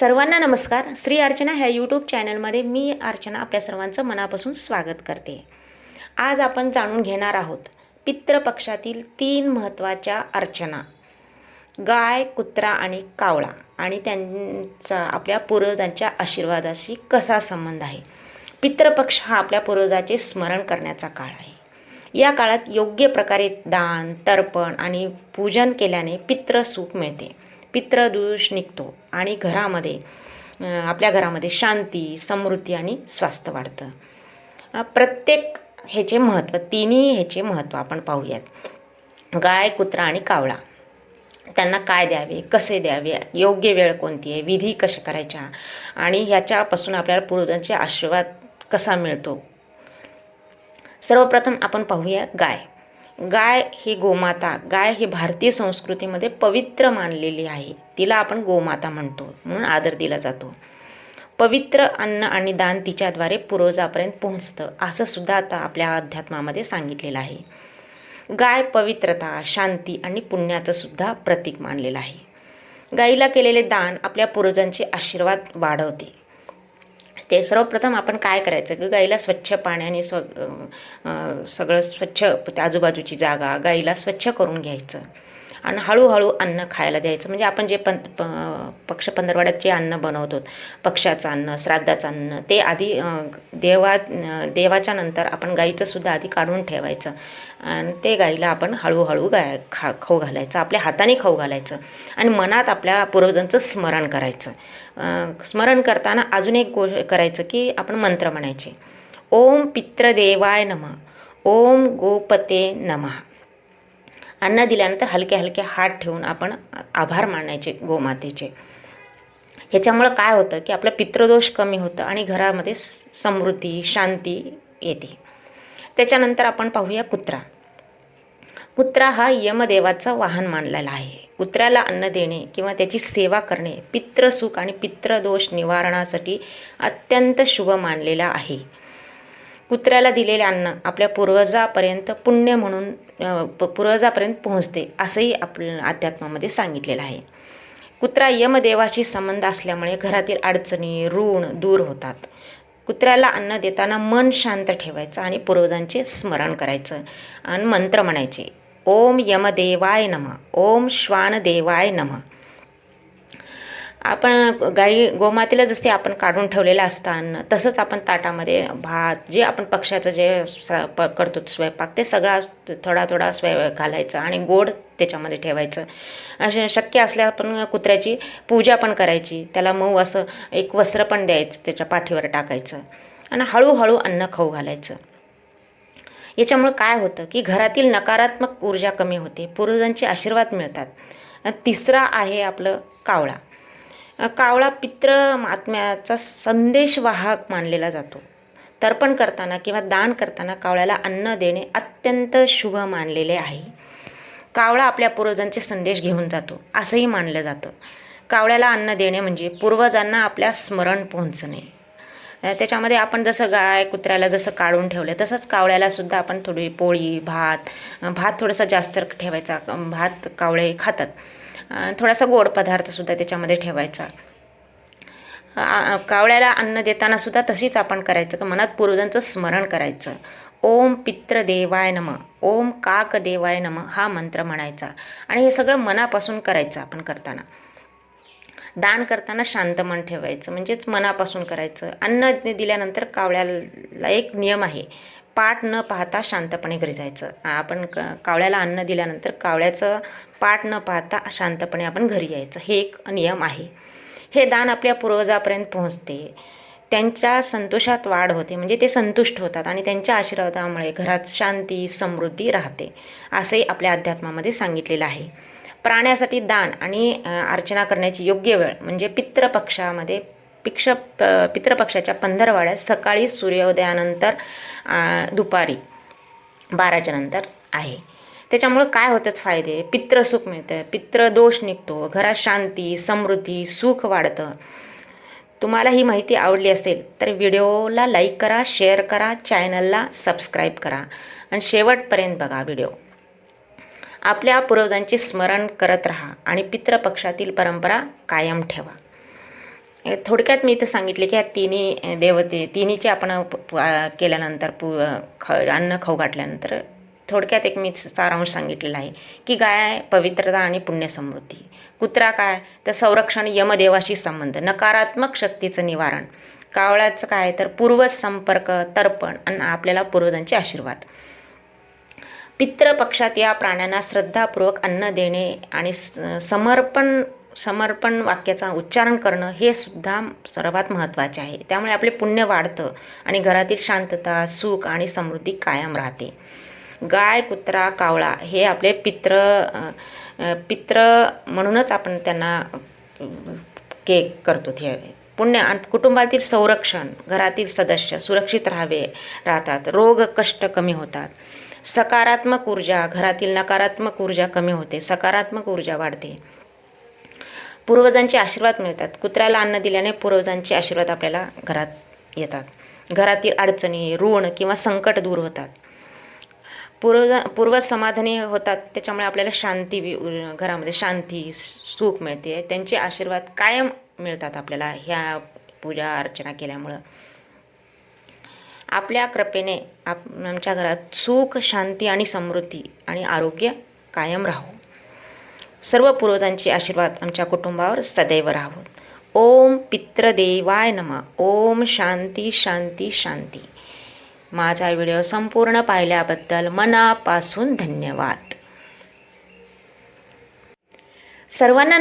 सर्वांना नमस्कार. श्री अर्चना ह्या यूट्यूब चॅनलमध्ये मी अर्चना आपल्या सर्वांचं मनापासून स्वागत करते. आज आपण जाणून घेणार आहोत पितृपक्षातील तीन महत्त्वाच्या अर्चना. गाय कुत्रा आणि कावळा. आणि त्यांचा आपल्या पूर्वजांच्या आशीर्वादाशी कसा संबंध आहे? पितृपक्ष हा आपल्या पूर्वजाचे स्मरण करण्याचा काळ आहे. या काळात योग्य प्रकारे दान तर्पण आणि पूजन केल्याने पितृसुख मिळते. पितृदोष निघतो आणि घरामध्ये आपल्या घरामध्ये शांती समृद्धी आणि स्वास्थ्य वाढतं. प्रत्येक ह्याचे महत्त्व तिन्ही ह्याचे महत्त्व आपण पाहूयात. गाय कुत्रा आणि कावळा. त्यांना काय द्यावे कसे द्यावे योग्य वेळ कोणती आहे विधी कशा करायच्या आणि ह्याच्यापासून आपल्याला पूर्वजांचे आशीर्वाद कसा मिळतो? सर्वप्रथम आपण पाहूया गाय. गाय ही गोमाता गाय ही भारतीय संस्कृतीमध्ये पवित्र मानलेली आहे. तिला आपण गोमाता म्हणतो म्हणून आदर दिला जातो. पवित्र अन्न आणि दान तिच्याद्वारे पूर्वजापर्यंत पोहोचतं असं सुद्धा आता आपल्या अध्यात्मामध्ये सांगितलेलं आहे. गाय पवित्रता शांती आणि पुण्याचं सुद्धा प्रतीक मानलेलं आहे. गाईला केलेले दान आपल्या पूर्वजांचे आशीर्वाद वाढवते. ते सर्वप्रथम आपण काय करायचं? की गाईला स्वच्छ पाण्याने स्व सगळं स्वच्छ त्या आजूबाजूची जागा गाईला स्वच्छ करून घ्यायचं. आणि हळूहळू अन्न खायला द्यायचं. म्हणजे आपण जे पं प पक्ष पंधरवाड्यात जे अन्न बनवतो पक्षाचं अन्न श्राद्धाचं अन्न ते आधी देवा देवाच्या नंतर आपण गाईचंसुद्धा आधी काढून ठेवायचं. आणि ते गाईला आपण हळूहळू गाय खा खाऊ घालायचं. आपल्या हाताने खाऊ घालायचं. आणि मनात आपल्या पूर्वजांचं स्मरण करायचं. स्मरण करताना अजून एक गो करायचं की आपण मंत्र म्हणायचे. ओम पित्रदेवाय नमः. ओम गोपते नमः. अन्न दिल्यानंतर हलके हलके हात ठेवून आपण आभार मानायचे गोमातेचे. ह्याच्यामुळं काय होतं की आपलं पितृदोष कमी होतं आणि घरामध्ये समृद्धी शांती येते. त्याच्यानंतर आपण पाहूया कुत्रा. कुत्रा हा यमदेवाचं वाहन मानलेला आहे. कुत्र्याला अन्न देणे किंवा त्याची सेवा करणे पितृसुख आणि पितृदोष निवारणासाठी अत्यंत शुभ मानलेला आहे. कुत्र्याला दिलेले अन्न आपल्या पूर्वजापर्यंत पुण्य म्हणून प- पूर्वजापर्यंत पोहोचते असंही आप अध्यात्मामध्ये सांगितलेलं आहे. कुत्रा यमदेवाशी संबंध असल्यामुळे घरातील अडचणी ऋण दूर होतात. कुत्र्याला अन्न देताना मन शांत ठेवायचं आणि पूर्वजांचे स्मरण करायचं आणि मंत्र म्हणायचे ओम यमदेवाय नम ओम श्वानदेवाय नम. आपण गाई गोमातेला जसे आपण काढून ठेवलेलं असतं अन्न तसंच आपण ताटामध्ये भात जे आपण पक्षाचं जे स प करतो स्वयंपाक ते सगळा थोडा थोडा स्वय घालायचा आणि गोड त्याच्यामध्ये ठेवायचं. असे शक्य असल्या आपण कुत्र्याची पूजा पण करायची. त्याला मऊ असं एक वस्त्र पण द्यायचं त्याच्या पाठीवर टाकायचं आणि हळूहळू अन्न खाऊ घालायचं. याच्यामुळं काय होतं की घरातील नकारात्मक ऊर्जा कमी होते पूर्वजांचे आशीर्वाद मिळतात. तिसरा आहे आपलं कावळा. कावळा पित्र आत्म्याचा संदेशवाहक मानलेला जातो. तर्पण करताना किंवा दान करताना कावळ्याला अन्न देणे अत्यंत शुभ मानलेले आहे. कावळा आपल्या पूर्वजांचे संदेश घेऊन जातो असंही मानलं जातं. कावळ्याला अन्न देणे म्हणजे पूर्वजांना आपल्या स्मरण पोहोचणे. त्याच्यामध्ये आपण जसं गाय कुत्र्याला जसं काढून ठेवलं तसंच कावळ्यालासुद्धा आपण थोडी पोळी भात भात थोडासा जास्त ठेवायचा भात कावळे खातात. थोडासा गोड पदार्थसुद्धा त्याच्यामध्ये ठेवायचा. कावळ्याला अन्न देताना सुद्धा तशीच आपण करायचं. का मनात पूर्वजांचं स्मरण करायचं. ओम पित्र देवाय नम ओम काक देवाय नम हा मंत्र म्हणायचा. आणि हे सगळं मनापासून करायचं आपण करताना. दान करताना शांत मन ठेवायचं. म्हणजेच मनापासून करायचं. अन्न दिल्यानंतर कावळ्याला एक नियम आहे. पाठ न पाहता शांतपणे घरी जायचं. आपण क कावळ्याला अन्न दिल्यानंतर कावळ्याचं पाठ न पाहता शांतपणे आपण घरी यायचं. हे एक नियम आहे. हे दान आपल्या पूर्वजापर्यंत पोहोचते. त्यांच्या संतोषात वाढ होते. म्हणजे ते संतुष्ट होतात आणि त्यांच्या आशीर्वादामुळे घरात शांती समृद्धी राहते. असंही आपल्या अध्यात्मामध्ये सांगितलेलं आहे. प्राण्यासाठी दान आणि अर्चना करण्याची योग्य वेळ म्हणजे पितृपक्षामध्ये पिक्ष प पितृपक्षाच्या पंधरवाड्यात सकाळी सूर्योदयानंतर दुपारी बाराच्या नंतर आहे. त्याच्यामुळं काय होतात फायदे? पितृसुख मिळतं पितृदोष निघतो घरात शांती समृद्धी सुख वाढतं. तुम्हाला ही माहिती आवडली असेल तर व्हिडिओला लाईक करा शेअर करा चॅनलला सबस्क्राईब करा आणि शेवटपर्यंत बघा व्हिडिओ. आपल्या पूर्वजांचे स्मरण करत राहा आणि पितृपक्षातील परंपरा कायम ठेवा. थोडक्यात मी इथं सांगितले की या तिन्ही देवते तिन्हीचे आपण केल्यानंतर पु ख अन्न खाऊ घातल्यानंतर थोडक्यात एक मी सारांश सांगितलेला आहे की गाय पवित्रता आणि पुण्यसमृद्धी. कुत्रा काय? तर संरक्षण यमदेवाशी संबंध नकारात्मक शक्तीचं निवारण. कावळ्याचं काय? तर पूर्व संपर्क तर्पण आणि आपल्याला पूर्वजांचे आशीर्वाद. पितृपक्षात या प्राण्यांना श्रद्धापूर्वक अन्न देणे आणि स- समर्पण समर्पण वाक्याचा उच्चारण करणं हे सुद्धा सर्वात महत्त्वाचे आहे. त्यामुळे आपले पुण्य वाढतं आणि घरातील शांतता सुख आणि समृद्धी कायम राहते. गाय कुत्रा कावळा हे आपले पित्र पित्र म्हणूनच आपण त्यांना के करतो हे पुण्य आणि कुटुंबातील संरक्षण घरातील सदस्य सुरक्षित राहावे राहतात. रोग कष्ट कमी होतात. सकारात्मक ऊर्जा घरातील नकारात्मक ऊर्जा कमी होते. सकारात्मक ऊर्जा वाढते. पूर्वजांचे आशीर्वाद मिळतात. कुत्र्याला अन्न दिल्याने पूर्वजांचे आशीर्वाद आपल्याला घरात येतात. घरातील अडचणी ऋण किंवा संकट दूर होतात. पूर्व पूर्व समाधानी होतात त्याच्यामुळे आपल्याला शांती घरामध्ये शांती सुख मिळते. त्यांचे आशीर्वाद कायम मिळतात आपल्याला ह्या पूजा अर्चना केल्यामुळं. आपल्या कृपेने आप आमच्या घरात सुख शांती आणि समृद्धी आणि आरोग्य कायम राहो. सर्व पूर्वजांचे आशीर्वाद आमच्या कुटुंबावर सदैव राहोत ओम पित्रदेवाय नम. ओम शांती शांती शांती. माझा व्हिडिओ संपूर्ण पाहिल्याबद्दल मनापासून धन्यवाद. सर्वांना